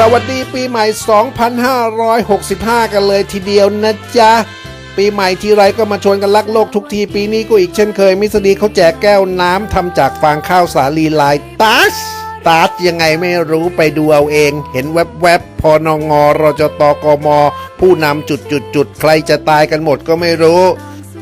สวัสดีปีใหม่ 2565 กันเลยทีเดียวนะจ๊ะ ปีใหม่ทีไรก็มาชวนกันรักโลกทุกทีปีนี้ก็อีกเช่นเคย มิสดีเขาแจกแก้วน้ำทำจากฟางข้าวสาลีลายตัสตัสยังไงไม่รู้ไปดูเอาเอง เห็นแวบๆพอนงรจตกม ผู้นำจุดจุดจุดใครจะตายกันหมดก็ไม่รู้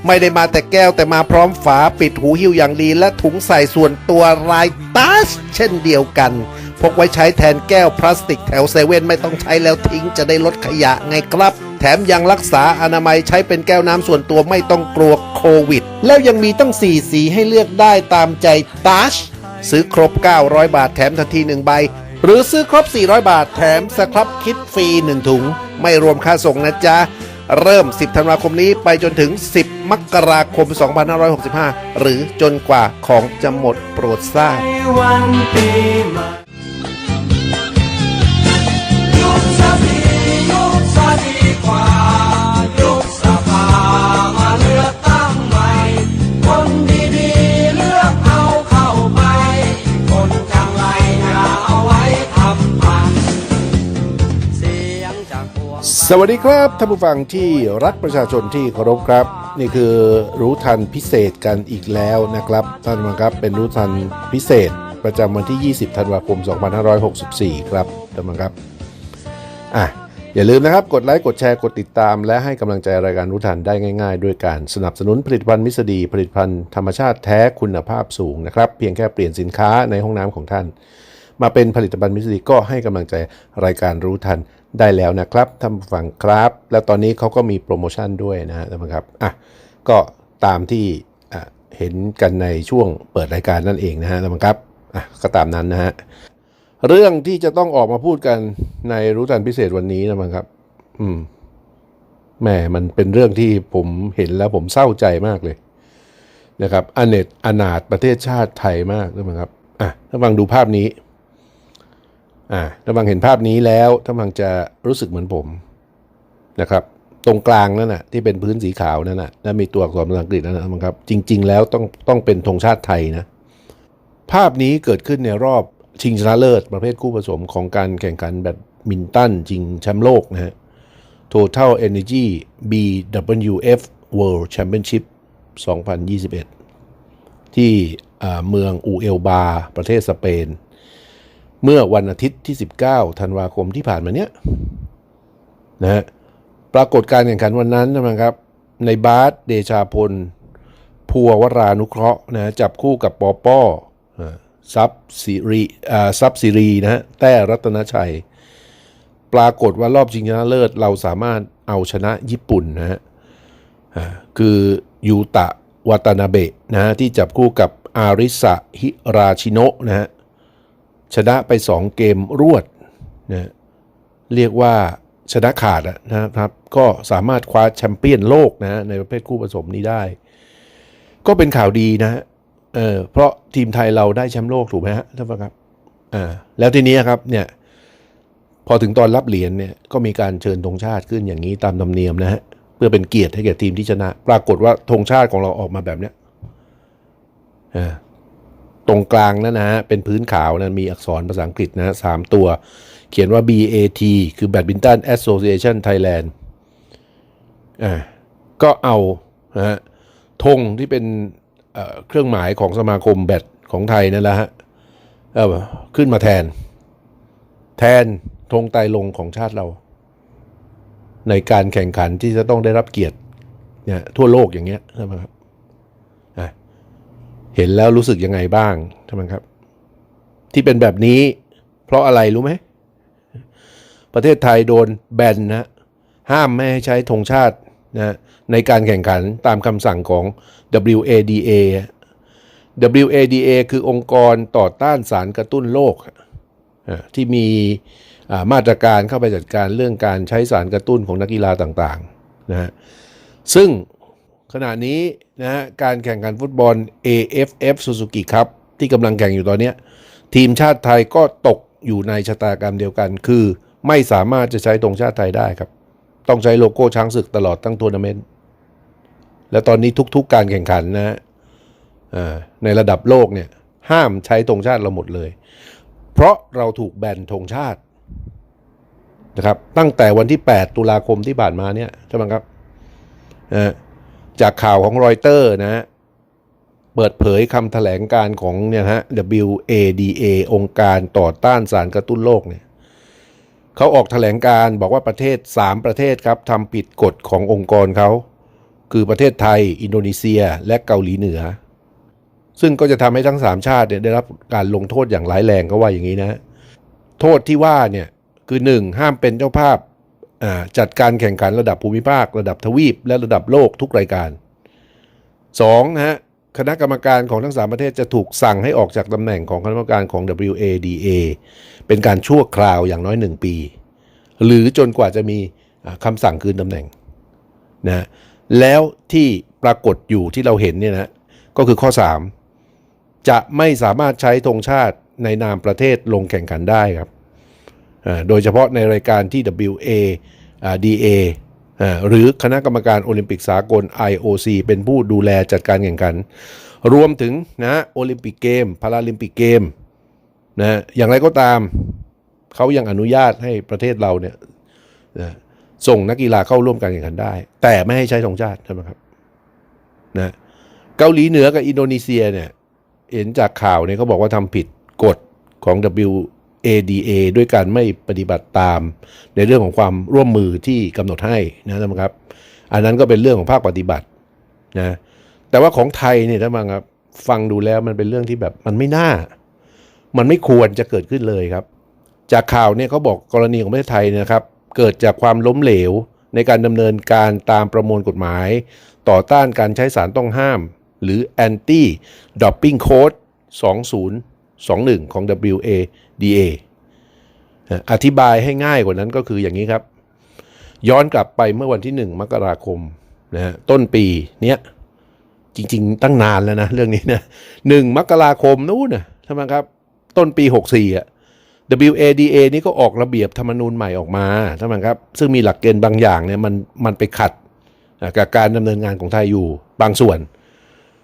ไม่ได้มาแต่แก้วแต่มาพร้อมฝาปิดหูหิ้วอย่างดีและถุงใส่ส่วนตัวลายตัสเช่นเดียวกันพกไว้ใช้แทนแก้วพลาสติกแถวเซเว่นไม่ต้องใช้แล้วทิ้งจะได้ลดขยะไงครับ แถมยังรักษาอนามัยใช้เป็นแก้วน้ำส่วนตัวไม่ต้องกลัวโควิด แล้วยังมีตั้ง 4 สีให้เลือกได้ตามใจตัชซื้อครบ 900 บาทแถมทันที1ใบ หรือซื้อครบ 400 บาทแถมสครับคิดฟรี1ถุง ไม่รวมค่าส่งนะจ๊ะเริ่ม 10 ธันวาคมนี้ไปจนถึง 10 มกราคม 2565 หรือจนกว่าของจะหมดโปรดทราบ สวัสดีครับท่านผู้ฟังที่รักประชาชนที่เคารพครับ นี่คือรู้ทันพิเศษกันอีกแล้วนะครับท่านผู้ฟังครับเป็นรู้ทันพิเศษประจำวันที่ 20 ธันวาคม 2564 ครับท่านผู้ฟังครับอะอย่าลืมนะครับกดไลค์กดแชร์กดติดตาม และให้กำลังใจรายการรู้ทันได้ง่าย ๆ ด้วยการสนับสนุนผลิตภัณฑ์มิสดีผลิตภัณฑ์ธรรมชาติแท้คุณภาพสูงนะครับเพียงแค่เปลี่ยนสินค้าในห้องน้ำของท่าน มาเป็นผลิตภัณฑ์มิสดีก็ให้กำลังใจรายการรู้ทันได้แล้วนะครับท่านผู้ฟังครับ แล้วตอนนี้เขาก็มีโปรโมชั่นด้วยนะท่านผู้งครับอะก็ตามที่เห็นกันในช่วงเปิดรายการนั่นเองนะฮะท่านผู้งครับอะก็ตามนั้นนะฮะเรื่องที่จะต้องออกมาพูดกันในรู้ทันพิเศษวันนี้นะมั้งครับ อืมแหมมันเป็นเรื่องที่ผมเห็นแล้วผมเศร้าใจมากเลยนะครับอเนตอนาถประเทศชาติไทยมากนะครับอะถ้าฟังดูภาพนี้ อ่าถ้าฟังเห็นภาพนี้แล้วถ้านฟังจะรู้สึกเหมือนผมนะครับ ตรงกลางนั่นน่ะที่เป็นพื้นสีขาวนั่นน่ะแล้วมีตัวอักษรภาษาอังกฤษนั่นนะครับ จริง ๆ แล้วต้องต้องเป็นธงชาติไทยนะภาพนี้เกิดขึ้นในรอบชิงชนะเลิศประเภทคู่ผสมของการแข่งขันแบดมินตันชิงแชมป์โลกนะฮะ Total Energy BWF World Championship 2021 ที่เมืองอูเอลบา ประเทศสเปน เมื่อวันอาทิตย์ที่ 19 ธันวาคมที่ผ่านมาเนี้ยนะฮะปรากฏการแข่งขันวันนั้นนะครับ ในบาสเดชาพลพัววรานุเคราะห์นะจับคู่กับปอป้อซับสิริอ่าซับสิรีนะฮะแต้รัตนชัย ปรากฏว่ารอบชิงชนะเลิศเราสามารถเอาชนะญี่ปุ่นนะฮะคือยูตะวาตานาเบะนะฮะที่จับคู่กับอาริสะฮิราชิโนะนะฮะ ชนะไป 2 เกมรวดนะเรียกว่าชนะขาดนะครับ ก็สามารถคว้าแชมเปี้ยนโลกนะในประเภทคู่ผสมนี้ได้ ก็เป็นข่าวดีนะฮะเออเพราะทีมไทยเราได้แชมป์โลกถูกไหมฮะท่านผู้ชมครับอ่าแล้วทีนี้ครับเนี่ยพอถึงตอนรับเหรียญเนี่ยก็มีการเชิญธงชาติขึ้นอย่างนี้ตามธรรมเนียมนะฮะเพื่อเป็นเกียรติให้แก่ทีมที่ชนะ ปรากฏว่าธงชาติของเราออกมาแบบเนี้ยอ่า ตรงกลางนั่นนะฮะเป็นพื้นขาวนะมีอักษรภาษาอังกฤษนะสามตัว เขียนว่า BAT คือ Badminton Association Thailand อ่าก็เอานะฮะธงที่เป็นเครื่องหมายของสมาคมแบดของไทยนั่นแหละฮะเออขึ้นมาแทน แทนธงไตลงของชาติเรา ในการแข่งขันที่จะต้องได้รับเกียรติเนี่ยทั่วโลกอย่างเงี้ยใช่ไหมครับ เห็นแล้วรู้สึกยังไงบ้างท่านผู้ชมครับ ที่เป็นแบบนี้ เพราะอะไรรู้ไหม ประเทศไทยโดนแบนนะห้ามไม่ให้ใช้ธงชาตินะในการแข่งขันตามคำสั่งของ WADA WADA คือองค์กรต่อต้านสารกระตุ้นโรคที่มีมาตรการเข้าไปจัดการเรื่องการใช้สารกระตุ้นของนักกีฬาต่างๆนะฮะซึ่ง ขณะนี้นะฮะการแข่งขันฟุตบอล AFF Suzuki ครับที่กำลังแข่งอยู่ตอนนี้ ทีมชาติไทยก็ตกอยู่ในชะตากรรมเดียวกัน คือไม่สามารถจะใช้ธงชาติไทยได้ครับ ต้องใช้โลโก้ช้างศึกตลอดทั้งทัวร์นาเมนต์และตอนนี้ทุกๆการแข่งขันนะฮะในระดับโลกเนี่ยห้ามใช้ธงชาติเราหมดเลย เพราะเราถูกแบนธงชาตินะครับตั้งแต่วันที่ 8 ตุลาคมที่ผ่านมาเนี่ยใช่ไหมครับนะ จากข่าวของรอยเตอร์นะฮะเปิดเผยคำแถลงการของเนี่ยฮะ WADA องค์การต่อต้านสารกระตุ้นโรคเนี่ยเขาออกแถลงการบอกว่าประเทศ 3 ประเทศครับทำผิดกฎขององค์กรเขา คือประเทศไทย อินโดนีเซีย และเกาหลีเหนือ ซึ่งก็จะทำให้ทั้ง 3 ชาติเนี่ยได้รับการลงโทษอย่างร้ายแรงก็ว่าอย่างนี้นะ โทษที่ว่าเนี่ยคือ 1. ห้ามเป็นเจ้าภาพ จัดการแข่งขันระดับภูมิภาค ระดับทวีป และระดับโลกทุกรายการ 2. นะฮะคณะกรรมการของทั้ง 3 ประเทศจะถูกสั่งให้ออกจากตำแหน่งของคณะกรรมการของ WADA เป็นการชั่วคราวอย่างน้อย 1 ปี หรือจนกว่าจะมีคำสั่งคืนตำแหน่งนะแล้วที่ปรากฏอยู่ที่เราเห็นเนี่ยนะก็คือข้อ 3 จะไม่สามารถใช้ธงชาติในนามประเทศลงแข่งขันได้ครับ โดยเฉพาะในรายการที่ WADA หรือคณะกรรมการโอลิมปิกสากล IOC เป็นผู้ดูแลจัดการแข่งขัน รวมถึงนะโอลิมปิกเกมพาราลิมปิกเกมนะอย่างไรก็ตามเขายังอนุญาตให้ประเทศเราเนี่ยส่งนักกีฬาเข้าร่วมการแข่งขันได้ แต่ไม่ให้ใช้ธงชาติใช่ไหมครับนะเกาหลีเหนือกับอินโดนีเซียเนี่ยเห็นจากข่าวเนี่ยเขาบอกว่าทำผิดกฎของ W ADA ด้วยการไม่ปฏิบัติตาม ในเรื่องของความร่วมมือที่กำหนดให้นะท่านครับ อันนั้นก็เป็นเรื่องของภาคปฏิบัตินะแต่ว่าของไทยเนี่ยท่านผู้ครับฟังดูแล้วมันเป็นเรื่องที่แบบมันไม่น่า มันไม่ควรจะเกิดขึ้นเลยครับ จากข่าวเนี่ยเขาบอกกรณีของประเทศไทยนะครับ เกิดจากความล้มเหลวในการดำเนินการตามประมวลกฎหมาย ต่อต้านการใช้สารต้องห้าม หรือ Anti Doping Code 2021 ของ WA นะอธิบายให้ง่ายกว่านั้นก็คืออย่างนี้ครับ ย้อนกลับไปเมื่อวันที่ 1 มกราคมนะฮะต้นปีเนี้ยจริง ๆ ตั้งนานแล้วนะ เรื่องนี้นะหนึ่งมกราคมนู้นนะใช่ไหมครับ ต้นปี 64อะ WADA นี่ก็ออกระเบียบธรรมนูญใหม่ออกมาใช่ไหมครับ ซึ่งมีหลักเกณฑ์บางอย่างเนี่ยมันมันไปขัดกับการดำเนินงานของไทยอยู่บางส่วน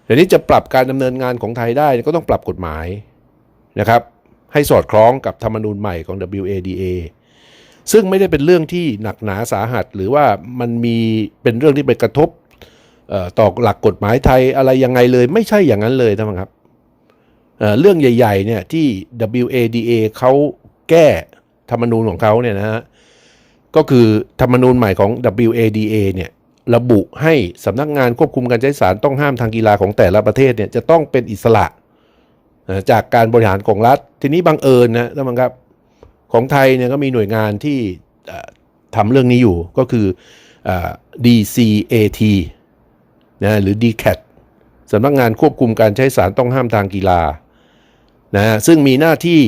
เดี๋ยวนี้จะปรับการดำเนินงานของไทยได้ก็ต้องปรับกฎหมายนะครับ ให้สอดคล้องกับธรรมนูญใหม่ของ WADA ซึ่งไม่ได้เป็นเรื่องที่หนักหนาสาหัส หรือว่ามันมีเป็นเรื่องที่ไปกระทบต่อหลักกฎหมายไทยอะไรยังไงเลย ไม่ใช่อย่างนั้นเลยท่านครับเเรื่องใหญ่ๆเนี่ยที่ WADA เขาแก้ธรรมนูญของเขาเนี่ยนะฮะก็คือธรรมนูญใหม่ของ WADA เนี่ยระบุให้สำนักงานควบคุมการใช้สารต้องห้ามทางกีฬาของแต่ละประเทศเนี่ยจะต้องเป็นอิสระเจากการบริหารของรัฐ ทีนี้บังเอิญนะท่านผู้ชมครับของไทยเนี่ยก็มีหน่วยงานที่ทำเรื่องนี้อยู่ก็คืออ DCAT นะหรือ DCAT สำนักงานควบคุมการใช้สารต้องห้ามทางกีฬานะซึ่งมีหน้าที่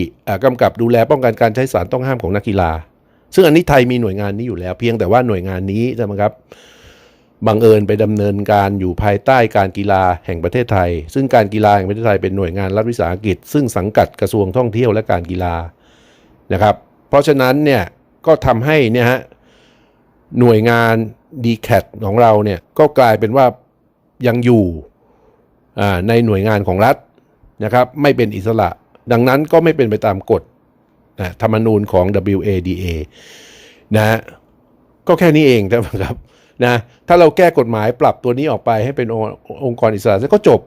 กำกับดูแลป้องกันการใช้สารต้องห้ามของนักกีฬา ซึ่งอันนี้ไทยมีหน่วยงานนี้อยู่แล้ว เพียงแต่ว่าหน่วยงานนี้ใช่ไหมครับ บังเอิญไปดำเนินการอยู่ภายใต้การกีฬาแห่งประเทศไทย ซึ่งการกีฬาแห่งประเทศไทยเป็นหน่วยงานรัฐวิสาหกิจ ซึ่งสังกัดกระทรวงท่องเที่ยวและการกีฬานะครับ เพราะฉะนั้นเนี่ยก็ทำให้เนี่ยฮะหน่วยงาน d c a t ของเราเนี่ยก็กลายเป็นว่ายังอยู่ในหน่วยงานของรัฐนะครับไม่เป็นอิสระ ดังนั้นก็ไม่เป็นไปตามกฎนะธรรมนูญของ WADA นะก็แค่นี้เองนะครับ นะถ้าเราแก้กฎหมายปรับตัวนี้ออกไปให้เป็นองค์องค์กรอิสระก็จบ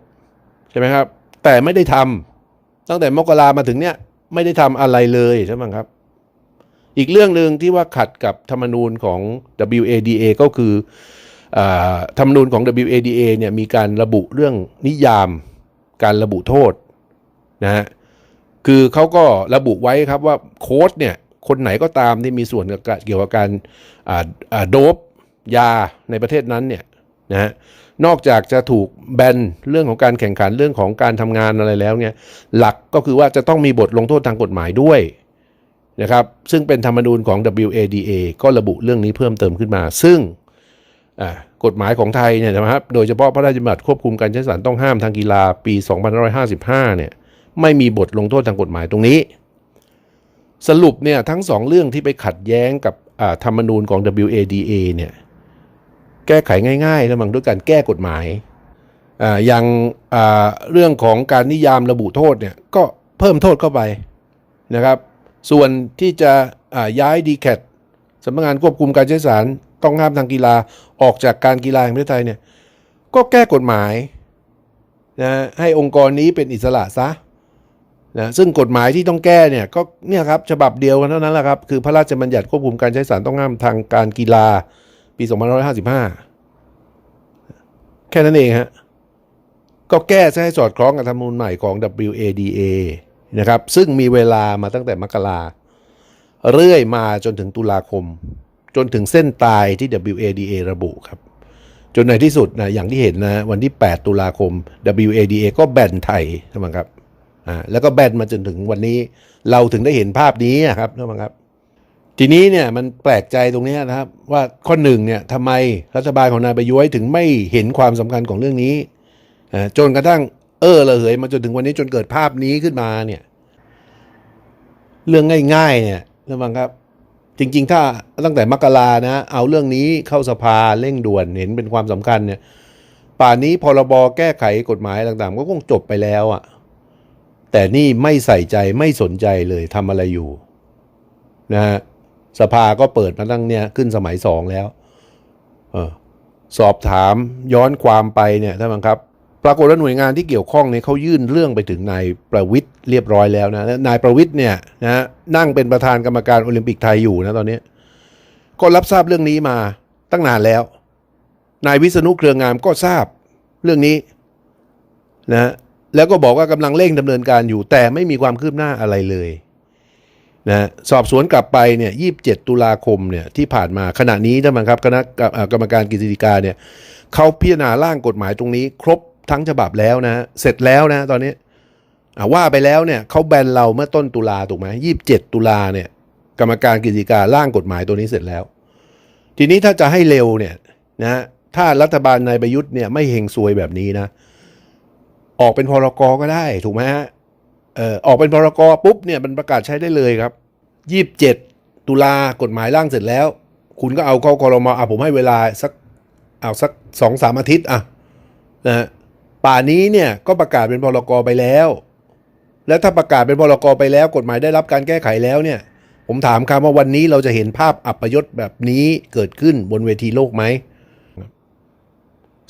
ใช่ไหมครับ แต่ไม่ได้ทำตั้งแต่มกรามาถึงเนี้ยไม่ได้ทำอะไรเลยใช่ไหมครับ อีกเรื่องหนึ่งที่ว่าขัดกับธรรมนูญของ WADA ก็คืออธรรมนูญของ WADA เนี่ยมีการระบุเรื่องนิยามการระบุโทษนะฮะคือเขาก็ระบุไว้ครับว่าโค้ดเนี่ยคนไหนก็ตามที่มีส่วนเกี่ยวกับการโดบ ยาในประเทศนั้นเนี่ยนะฮะนอกจากจะถูกแบนเรื่องของการแข่งขันเรื่องของการทำงานอะไรแล้วเนี่ยหลักก็คือว่าจะต้องมีบทลงโทษทางกฎหมายด้วยนะครับซึ่งเป็นธรรมนูญของ WADA ก็ระบุเรื่องนี้เพิ่มเติมขึ้นมา ซึ่งกฎหมายของไทยเนี่ยนะครับโดยเฉพาะพระราชบัญญัติควบคุมการใช้สารต้องห้ามทางกีฬาปี 2555 เนี่ยไม่มีบทลงโทษทางกฎหมายตรงนี้ สรุปเนี่ยทั้งสองเรื่องที่ไปขัดแย้งกับธรรมนูญของ WADA เนี่ย แก้ไขง่ายๆนะมังด้วยการแก้กฎหมายอ่าอย่างอ่าเรื่องของการนิยามระบุโทษเนี่ยก็เพิ่มโทษเข้าไปนะครับ ส่วนที่จะอ่าย้าย d c a t สำนักงานควบคุมการใช้สารต้องห้ามทางกีฬาออกจากการกีฬาแห่งประเทศไทยเนี่ยก็แก้กฎหมายนะให้องค์กรนี้เป็นอิสระซะนะซึ่งกฎหมายที่ต้องแก้เนี่ยก็เนี่ยครับฉบับเดียวกันเท่านั้นแหละครับคือพระราชบัญญัติควบคุมการใช้สารต้องห้ามทางการกีฬา ปี 2555 แค่นั้นเองฮะ ก็แก้ซะให้สอดคล้องกับธรรมนูญใหม่ของ WADA นะครับ ซึ่งมีเวลามาตั้งแต่มกราเรื่อยมาจนถึงตุลาคม จนถึงเส้นตายที่ WADA ระบุครับ จนในที่สุดนะอย่างที่เห็นนะ วันที่ 8 ตุลาคม WADA ก็แบนไทยใช่ไหมครับอ่าแล้วก็แบนมาจนถึงวันนี้เราถึงได้เห็นภาพนี้ครับใช่ไหมครับ ทีนี้เนี่ยมันแปลกใจตรงนี้นะครับ ว่าข้อหนึ่งเนี่ยทำไมรัฐบาลของนายประยุทธ์ถึงไม่เห็นความสำคัญของเรื่องนี้จนกระทั่งเออระเหยมาจนถึงวันนี้จนเกิดภาพนี้ขึ้นมาเนี่ย เรื่องง่าย ๆ เนี่ยระวังครับ จริง ๆ ถ้าตั้งแต่มกรานะ เอาเรื่องนี้เข้าสภาเร่งด่วนเห็นเป็นความสำคัญเนี่ย ป่านนี้พรบแก้ไขกฎหมายต่างๆ ก็คงจบไปแล้วอะ่ะ แต่นี่ไม่ใส่ใจไม่สนใจเลยทำอะไรอยู่ นะฮะ สภาก็เปิดมาตั้งเนี่ยขึ้นสมัยสองแล้วอสอบถามย้อนความไปเนี่ยท่านผู้ชมครับปรากฏว่าหน่วยงานที่เกี่ยวข้องเนี่ยเขายื่นเรื่องไปถึงนายประวิทย์เรียบร้อยแล้วนะและนายประวิทย์เนี่ยนะนั่งเป็นประธานกรรมการโอลิมปิกไทยอยู่นะตอนนี้ ก็รับทราบเรื่องนี้มาตั้งนานแล้ว นายวิษณุเครืองามก็ทราบเรื่องนี้นะฮะแล้วก็บอกว่ากำลังเร่งดำเนินการอยู่แต่ไม่มีความคืบหน้าอะไรเลย นะสอบสวนกลับไปเนี่ย27ตุลาคมเนี่ยที่ผ่านมาขณะนี้ท่านผู้ชมครับคณะกรรมการกฤษฎีกาเนี่ยเขาพิจารณาร่างกฎหมายตรงนี้ ครบทั้งฉบับแล้วนะเสร็จแล้วนะตอนนี้ว่าไปแล้วเนี่ยเขาแบนเราเมื่อต้นตุลาถูกไหม27ตุลาเนี่ยกรรมการกฤษฎีการ่างกฎหมายตัวนี้เสร็จแล้ว ทีนี้ถ้าจะให้เร็วเนี่ยนะถ้ารัฐบาลนายประยุทธ์เนี่ยไม่เฮงซวยแบบนี้นะ ออกเป็นพรกก็ได้ถูกไหมฮะ ออออกเป็นพรกปุ๊บเนี่ยมันประกาศใช้ได้เลยครับยี่สิบเจ็ดตุลากฎหมายร่างเสร็จแล้ว คุณก็เอาเข้าคอรมอะผมให้เวลาสักเอาสักสองสามอาทิตย์อะนะป่านี้เนี่ยก็ประกาศเป็นพรกไปแล้ว แล้วถ้าประกาศเป็นพรกไปแล้ว กฎหมายได้รับการแก้ไขแล้วเนี่ย ผมถามคำว่าวันนี้เราจะเห็นภาพอัปยศแบบนี้เกิดขึ้นบนเวทีโลกไหม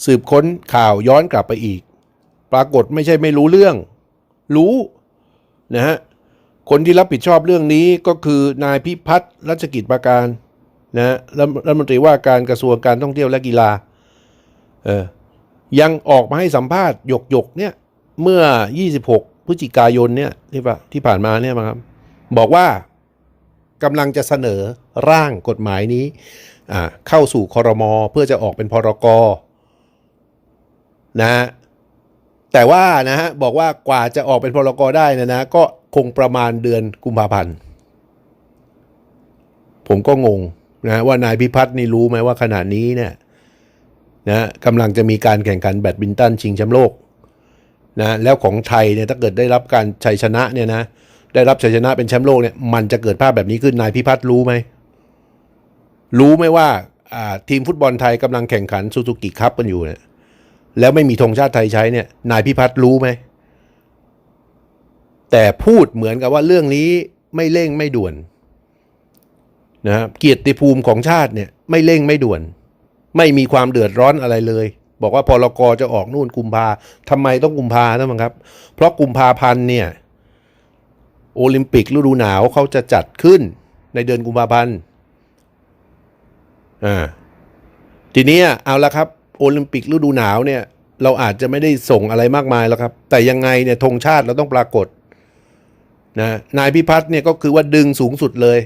สืบค้นข่าวย้อนกลับไปอีก ปรากฏไม่ใช่ไม่รู้เรื่อง รู้ นะฮะคนที่รับผิดชอบเรื่องนี้ก็คือนายพิพัฒน์รัชกิจประการนะรัฐมนตรีว่าการกระทรวงการท่องเที่ยวและกีฬาเออยังออกมาให้สัมภาษณ์หยกหยกเนี่ยเมื่อ 26พฤศจิกายนเนี่ยที่ปะที่ผ่านมาเนี่ยนะครับ บอกว่ากำลังจะเสนอร่างกฎหมายนี้อ่าเข้าสู่คอรมอเพื่อจะออกเป็นพรกนะ แต่ว่านะฮะบอกว่ากว่าจะออกเป็นพรกได้นะนะก็คงประมาณเดือนกุมภาพันธ์ ผมก็งงนะว่านายพิพัฒน์นี่รู้ไหมว่าขณะนี้เนี่ยนะกำลังจะมีการแข่งขันแบดมินตันชิงแชมป์โลกนะแล้วของไทยเนี่ยถ้าเกิดได้รับการชัยชนะเนี่ยนะได้รับชัยชนะเป็นแชมป์โลกเนี่ยมันจะเกิดภาพแบบนี้ขึ้นนายพิพัฒน์รู้ไหมรู้ไหมว่าอ่าทีมฟุตบอลไทยกำลังแข่งขันซูซูกิคัพกันอยู่เนี่ย แล้วไม่มีธงชาติไทยใช้เนี่ยนายพิพัฒน์รู้ไหม แต่พูดเหมือนกับว่าเรื่องนี้ไม่เร่งไม่ด่วนนะเกียรติภูมิของชาติเนี่ยไม่เร่งไม่ด่วน ไม่มีความเดือดร้อนอะไรเลย บอกว่าพรกจะออกนู่นกุมภาทำไมต้องกุมภาท่านผู้ครับ เพราะกุมภาพันธ์เนี่ยโอลิมปิกฤดูหนาวเขาจะจัดขึ้นในเดือนกุมภาพันธ์อ่าทีนี้เอาละครับ โอลิมปิกฤดูหนาวเนี่ย เราอาจจะไม่ได้ส่งอะไรมากมายแล้วครับ แต่ยังไงเนี่ยธงชาติเราต้องปรากฏนะนายพิพัฒน์เนี่ยก็คือว่าดึงสูงสุดเลย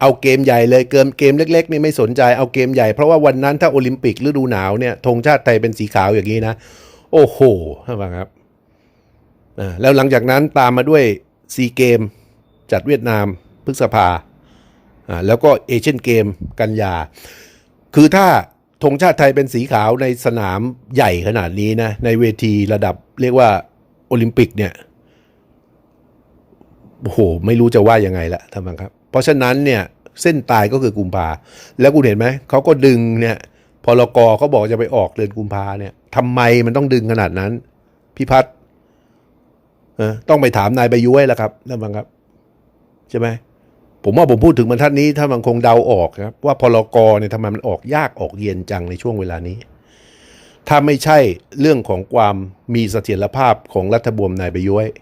เอาเกมใหญ่เลยเกิมเกมเล็กๆนี่ไม่สนใจเอาเกมใหญ่เพราะว่าวันนั้นถ้าโอลิมปิกฤดูหนาวเนี่ยธงชาติไทยเป็นสีขาวอย่างนี้นะ โอ้โหท่านผู้ชมครับอ่าแล้วหลังจากนั้นตามมาด้วยซีเกมจัดเวียดนามพฤษภาอ่าแล้วก็เอเชียนเกมกันยา คือถ้า ธงชาติไทยเป็นสีขาวในสนามใหญ่ขนาดนี้นะ ในเวทีระดับเรียกว่าโอลิมปิกเนี่ยโอ้โห ไม่รู้จะว่ายังไงละท่านผู้ชมครับ เพราะฉะนั้นเนี่ยเส้นตายก็คือกุมภาแล้วคุณเห็นไหม เขาก็ดึงเนี่ยพลกเขาบอกจะไปออกเดือนกุมภาเนี่ยทำไมมันต้องดึงขนาดนั้นพิพัฒน์ต้องไปถามนายใบยุ้ยแล้วครับท่านผู้ชมครับ ใช่ไหม ผมว่าผมพูดถึงบรรทัดนี้ถ้ามันคงเดาออกครับ ว่าพลกรเนี่ยทำไมมันออกยากออกเย็นจังในช่วงเวลานี้ ถ้าไม่ใช่เรื่องของความมีเสถียรภาพของรัฐบวมนายประยุทธ์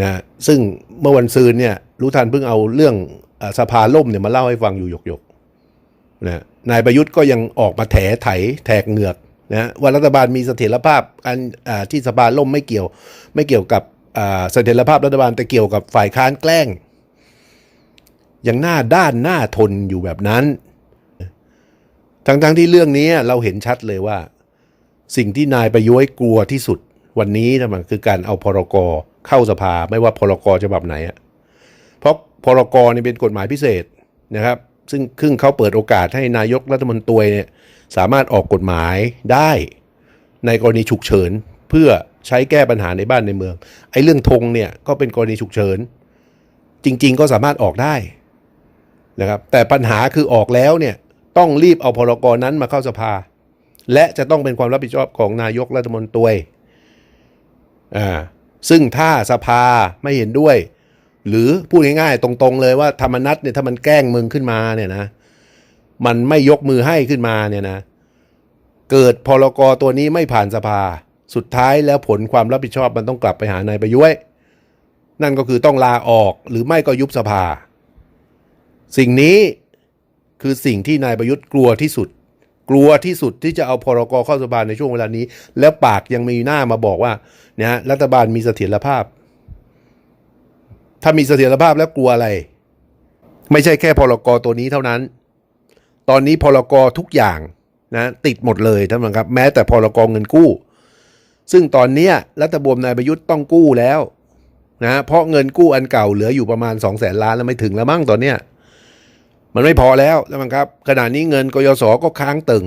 นะซึ่งเมื่อวันซืนเนี่ยรู้ทันเพิ่งเอาเรื่องอสภาล่มเนี่ยมาเล่าให้ฟังอยู่หยกๆนะนายประยุทธ์ก็ยังออกมาแถไถแทกเหงือกนะว่ารัฐบาลมีเสถียรภาพอันอที่สภาล่มไม่เกี่ยว ไม่เกี่ยวกับเสถียรภาพรัฐบาลแต่เกี่ยวกับฝ่ายค้านแกล้ง ยังหน้าด้านหน้าทนอยู่แบบนั้น ทั้งๆที่เรื่องนี้เราเห็นชัดเลยว่า สิ่งที่นายประยุทธ์กลัวที่สุดวันนี้นะมันคือการเอาพรกรเข้าสภาไม่ว่าพรกรฉบับไหนอะเพราะพรกรนี่เป็นกฎหมายพิเศษนะครับ ซึ่งครึ่งเขาเปิดโอกาสให้นายกรัฐมนตรีเนี่ยสามารถออกกฎหมายได้ในกรณีฉุกเฉินเพื่อใช้แก้ปัญหาในบ้านในเมือง ไอ้เรื่องธงเนี่ยก็เป็นกรณีฉุกเฉิน จริง ๆ ก็สามารถออกได้ นะครับแต่ปัญหาคือออกแล้วเนี่ยต้องรีบเอาพรกรนั้นมาเข้าสภา และจะต้องเป็นความรับผิดชอบของนายกรัฐมนตรีอ่าซึ่งถ้าสภาไม่เห็นด้วย หรือพูดง่ายๆ ตรงๆเลยว่าธรรมนัตเนี่ยถ้ามันแกล้งมึงขึ้นมาเนี่ยนะมันไม่ยกมือให้ขึ้นมาเนี่ยนะเกิดพรกรตัวนี้ไม่ผ่านสภา สุดท้ายแล้วผลความรับผิดชอบมันต้องกลับไปหานายประยุทธ์นั่นก็คือต้องลาออกหรือไม่ก็ยุบสภา สิ่งนี้คือสิ่งที่นายประยุทธ์กลัวที่สุด กลัวที่สุดที่จะเอาพรกเข้าสภาในช่วงเวลานี้ แล้วปากยังมีหน้ามาบอกว่าเนี่ยรัฐบาลมีเสถียรภาพ ถ้ามีเสถียรภาพแล้วกลัวอะไร ไม่ใช่แค่พรกตัวนี้เท่านั้น ตอนนี้พรกทุกอย่างนะติดหมดเลยท่านผู้ชมครับ แม้แต่พรกเงินกู้ ซึ่งตอนนี้รัฐบาลนายประยุทธ์ต้องกู้แล้วนะเพราะเงินกู้อันเก่าเหลืออยู่ประมาณ2องแสนล้านแล้วไม่ถึงแล้วมั้งตอนเนี้ย มันไม่พอแล้วท่านผู้ชมครับขณะนี้เงินกยศก็ค้างตึง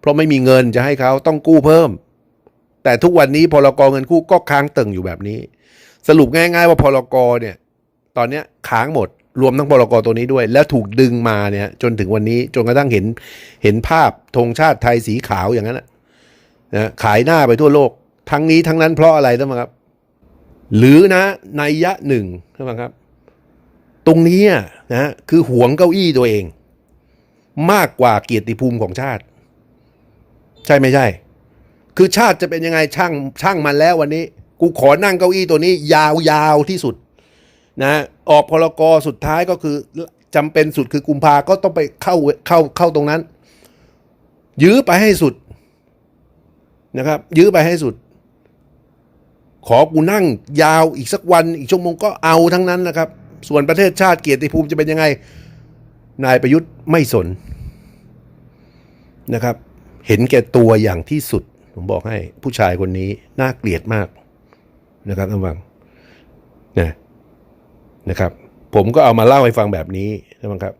เพราะไม่มีเงินจะให้เขาต้องกู้เพิ่ม แต่ทุกวันนี้พรกรเงินกู้ก็ค้างตึงอยู่แบบนี้ สรุปง่าย ๆ ว่าพรกรเนี่ย ตอนนี้ค้างหมด รวมทั้งพรกรตัวนี้ด้วย แล้วถูกดึงมาเนี่ย จนถึงวันนี้จนกระทั่งเห็นเห็นภาพธงชาติไทยสีขาวอย่างนั้นนะขายหน้าไปทั่วโลก ทั้งนี้ทั้งนั้นเพราะอะไรท่านผู้ชมครับ หรือนะในยยะหนึ่งท่านผู้ชมครับ ตรงนี้นะคือหวงเก้าอี้ตัวเอง มากกว่าเกียรติภูมิของชาติ ใช่ไม่ใช่ คือชาติจะเป็นยังไงช่างช่างมันแล้ววันนี้ กูขอนั่งเก้าอี้ตัวนี้ ยาวๆที่สุดนะออกพลกรสุดท้ายก็คือจำเป็นสุดคือกุมภาก็ต้องไปเข้าเข้าเข้าตรงนั้น ยื้อไปให้สุดนะครับ ยื้อไปให้สุด ขอกูนั่งยาวอีกสักวัน อีกชั่วโมงก็เอาทั้งนั้นนะครับ ส่วนประเทศชาติเกียรติภูมิจะเป็นยังไง นายประยุทธ์ไม่สนนะครับ เห็นแก่ตัวอย่างที่สุด ผมบอกให้ผู้ชายคนนี้น่าเกลียดมากนะครับท่านฟังนะนะครับ ผมก็เอามาเล่าให้ฟังแบบนี้นะครับ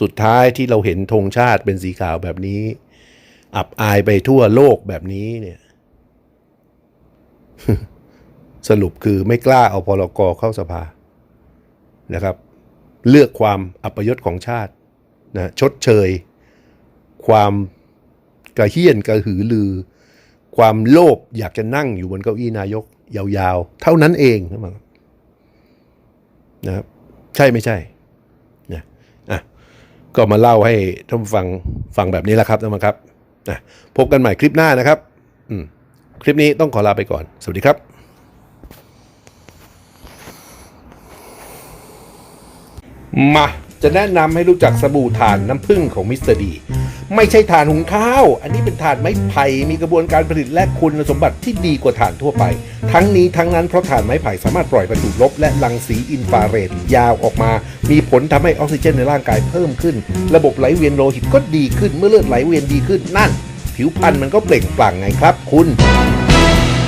สุดท้ายที่เราเห็นธงชาติเป็นสีขาวแบบนี้ อับอายไปทั่วโลกแบบนี้เนี่ยสรุปคือไม่กล้าเอาพลกรเข้าสภา นะครับ เลือกความอัปยศของชาตินะชดเชย ความกระเฮี้ยนกระหือรือ ความโลภอยากจะนั่งอยู่บนเก้าอี้นายก ยาวๆ เท่านั้นเองนะครับนะใช่ไม่ใช่นะอะก็มาเล่าให้ท่านฟังฟังแบบนี้แหละครับท่านผู้ชมครับนะพบกันใหม่คลิปหน้านะครับ อืมคลิปนี้ต้องขอลาไปก่อน สวัสดีครับ มาจะแนะนำให้รู้จักสบู่ถ่านน้ำผึ้งของมิสเตอร์ดี ไม่ใช่ถ่านหุงข้าว อันนี้เป็นถ่านไม้ไผ่มีกระบวนการผลิตและคุณสมบัติที่ดีกว่าถ่านทั่วไป ทั้งนี้ทั้งนั้นเพราะถ่านไม้ไผ่สามารถปล่อยประจุลบ และรังสีอินฟราเรดยาวออกมา มีผลทำให้ออกซิเจนในร่างกายเพิ่มขึ้น ระบบไหลเวียนโลหิตก็ดีขึ้นเมื่อเลือดไหลเวียนดีขึ้นนั่น ผิวพรรณมันก็เปล่งปลั่งไงครับ คุณ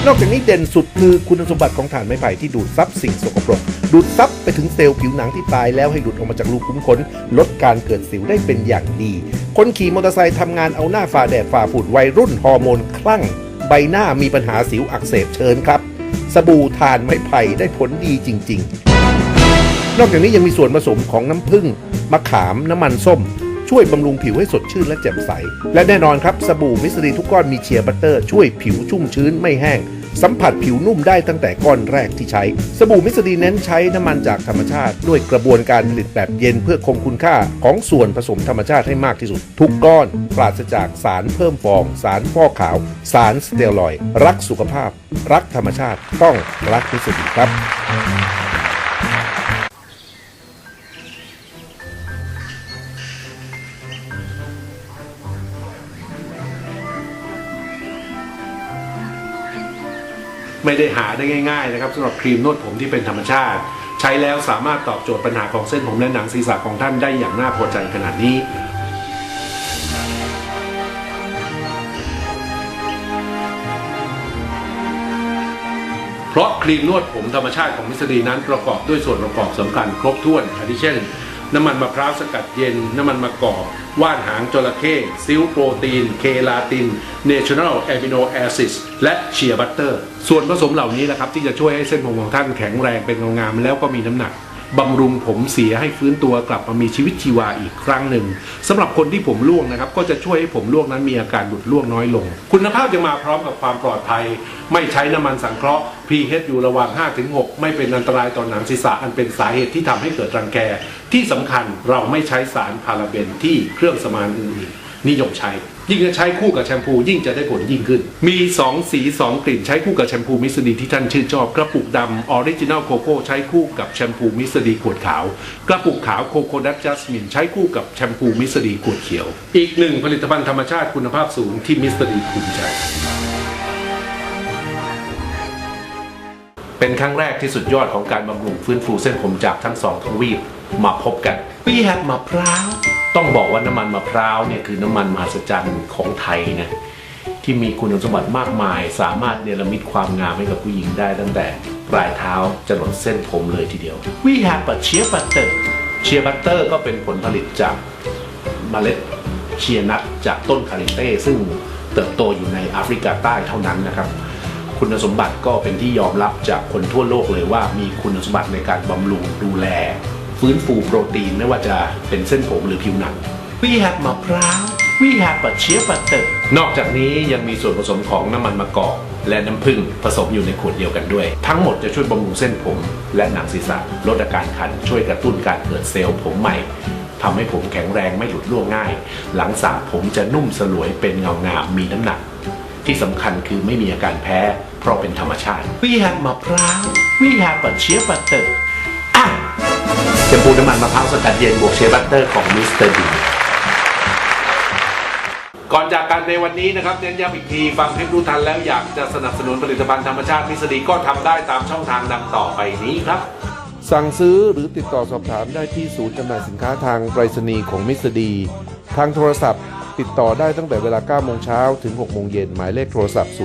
นอกจากนี้เด่นสุดคือคุณสมบัติของถ่านไม้ไผ่ที่ดูดซับสิ่งสกปรก ดูดซับไปถึงเซลล์ผิวหนังที่ตายแล้วให้หลุดออกมาจากรูคุ้มขนลดการเกิดสิวได้เป็นอย่างดี คนขี่มอเตอร์ไซค์ทำงานเอาหน้าฝ่าแดดฝ่าฝุ่นวัยรุ่นฮอร์โมนคลั่ง ใบหน้ามีปัญหาสิวอักเสบเชิญครับ สบู่ถ่านไม้ไผ่ได้ผลดีจริง ๆ นอกจากนี้ยังมีส่วนผสมของน้ำผึ้งมะขามน้ำมันส้ม ช่วยบำรุงผิวให้สดชื่นและแจ่มใส และแน่นอนครับสบู่มิสรีทุกก้อนมีเชียร์บัตเตอร์ช่วยผิวชุ่มชื้นไม่แห้ง สัมผัสผิวนุ่มได้ตั้งแต่ก้อนแรกที่ใช้ สบู่มิสดีเน้นใช้น้ำมันจากธรรมชาติ ด้วยกระบวนการผลิตแบบเย็นเพื่อคงคุณค่าของส่วนผสมธรรมชาติให้มากที่สุด ทุกก้อนปราศจากสารเพิ่มฟอง สารฟอกขาว สารสเตียรอยรักสุขภาพ รักธรรมชาติต้องรักมิสดีครับ ไม่ได้หาได้ง่ายๆนะครับสำหรับครีมนวดผมที่เป็นธรรมชาติ ใช้แล้วสามารถตอบโจทย์ปัญหาของเส้นผมและหนังศีรษะของท่านได้อย่างน่าพอใจขนาดนี้เพราะครีมนวดผมธรรมชาติของมิสดีนั้นประกอบด้วยส่วนประกอบสำคัญครบถ้วนอาทิเช่น น้ำมันมะพร้าวสกัดเย็น น้ำมันมะกอก ว่านหางจระเข้ซิลโปรตีน เคลาตินเนเชอรัลแอมิโนแอซิสและเชียร์บัตเตอร์ ส่วนผสมเหล่านี้แหละครับที่จะช่วยให้เส้นผมของท่านแข็งแรงเป็นเงางามแล้วก็มีน้ำหนัก บำรุงผมเสียให้ฟื้นตัวกลับมามีชีวิตชีวาอีกครั้งหนึ่งสำหรับคนที่ผมร่วงนะครับ ก็จะช่วยให้ผมร่วงนั้นมีอาการหลุดร่วงน้อยลง คุณภาพจะมาพร้อมกับความปลอดภัย ไม่ใช้น้ำมันสังเคราะห์ pH อยู่ระหว่าง 5-6 ไม่เป็นอันตรายต่อหนังศีรษะอันเป็นสาเหตุที่ทำให้เกิดรังแก ที่สำคัญเราไม่ใช้สารพาราเบนที่เครื่องสมานอื่นๆนิยมใช้ ยิ่งจะใช้คู่กับแชมพูยิ่งจะได้ผลยิ่งขึ้น มี 2 สี 2 กลิ่นใช้คู่กับแชมพูมิสดีที่ท่านชื่นชอบ กระปุกดำออริจินัลโคโค่ใช้คู่กับแชมพูมิสดีขวดขาว กระปุกขาวโคโคดัตจัสมินใช้คู่กับแชมพูมิสดีขวดเขียว อีกหนึ่งผลิตภัณฑ์ธรรมชาติคุณภาพสูงที่มิสดีภูมิใจเป็นครั้งแรกที่สุดยอดของการบำรุงฟื้นฟูเส้นผมจากทั้งสองทวีปมาพบกันปีแฮมมะพร้าว ต้องบอกว่าน้ำมันมะพร้าวเนี่ยคือน้ำมันมหัศจรรย์ของไทยนะที่มีคุณสมบัติมากมาย สามารถเนรมิตความงามให้กับผู้หญิงได้ตั้งแต่ปลายเท้าจรดเส้นผมเลยทีเดียว We have a sheer butter เชียร์บัตเตอร์ก็เป็นผลผลิตจากเมล็ดเชียนัทจากต้นคาริเต้ซึ่งเติบโตอยู่ในแอฟริกาใต้เท่านั้นนะครับ คุณสมบัติก็เป็นที่ยอมรับจากคนทั่วโลกเลยว่ามีคุณสมบัติในการบำรุงดูแล ฟื้นฟูโปรตีนไม่ว่าจะเป็นเส้นผมหรือผิวหนัง We have มะพร้าว We have a shea butter นอกจากนี้ยังมีส่วนผสมของน้ำมันมะกอกและน้ำผึ้งผสมอยู่ในขวดเดียวกันด้วย ทั้งหมดจะช่วยบำรุงเส้นผม และหนังศีรษะลดอาการคันช่วยกระตุ้นการเกิดเซลล์ผมใหม่ทำให้ผมแข็งแรงไม่หลุดร่วงง่าย หลังสระผมจะนุ่มสลวยเป็นเงางามมีน้ำหนัก ที่สำคัญคือไม่มีอาการแพ้ เพราะเป็นธรรมชาติ We have มะพร้าว We have a shea butter อะแชมพู น้ำมันมะพร้าวสกัดเย็นบวกเชฟบัตเตอร์ของมิสเตอร์ดีก่อนจากกันในวันนี้นะครับเน้นย้ำอีกทีฟังคลิปรู้ทันแล้วอยากจะสนับสนุนผลิตภัณฑ์ธรรมชาติมิสดีก็ทำได้ตามช่องทางดังต่อไปนี้ครับ สั่งซื้อหรือติดต่อสอบถามได้ที่ศูนย์จำหน่ายสินค้าทางไปรษณีย์ของมิสดี ทางโทรศัพท์ ติดต่อได้ตั้งแต่เวลา9โมงเช้าถึง6โมงเย็นหมายเลขโทรศัพท์ 092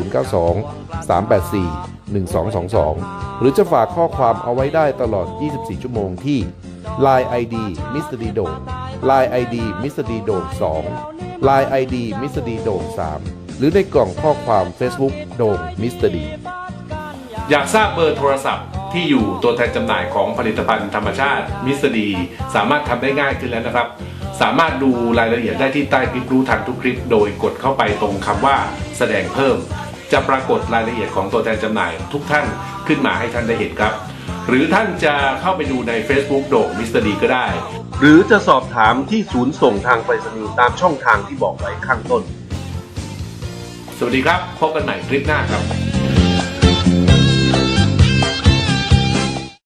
384 1222 หรือจะฝากข้อความเอาไว้ได้ตลอด 24 ชั่วโมงที่ Line ID Mr. D โด่ง Line ID Mr. D โด่ง2 Line ID Mr. D โด่ง3 หรือในกล่องข้อความ Facebook โด่ง Mr. D อร์ดีอยากทราบเบอร์โทรศัพท์ที่อยู่ตัวแทนจำหน่ายของผลิตภัณฑ์ธรรมชาติมิสเตอร์ดีสามารถทำได้ง่ายขึ้นแล้วนะครับ สามารถดูรายละเอียดได้ที่ใต้คลิปรู้ทันทุกคลิป โดยกดเข้าไปตรงคำว่าแสดงเพิ่ม จะปรากฏรายละเอียดของตัวแทนจำหน่ายทุกท่านขึ้นมาให้ท่านได้เห็นครับ หรือท่านจะเข้าไปดูใน Facebook โด่งมิสเตอร์ดีก็ได้ หรือจะสอบถามที่ศูนย์ส่งทางไปรษณีย์ตามช่องทางที่บอกไว้ข้างต้น สวัสดีครับ พบกันใหม่คลิปหน้าครับ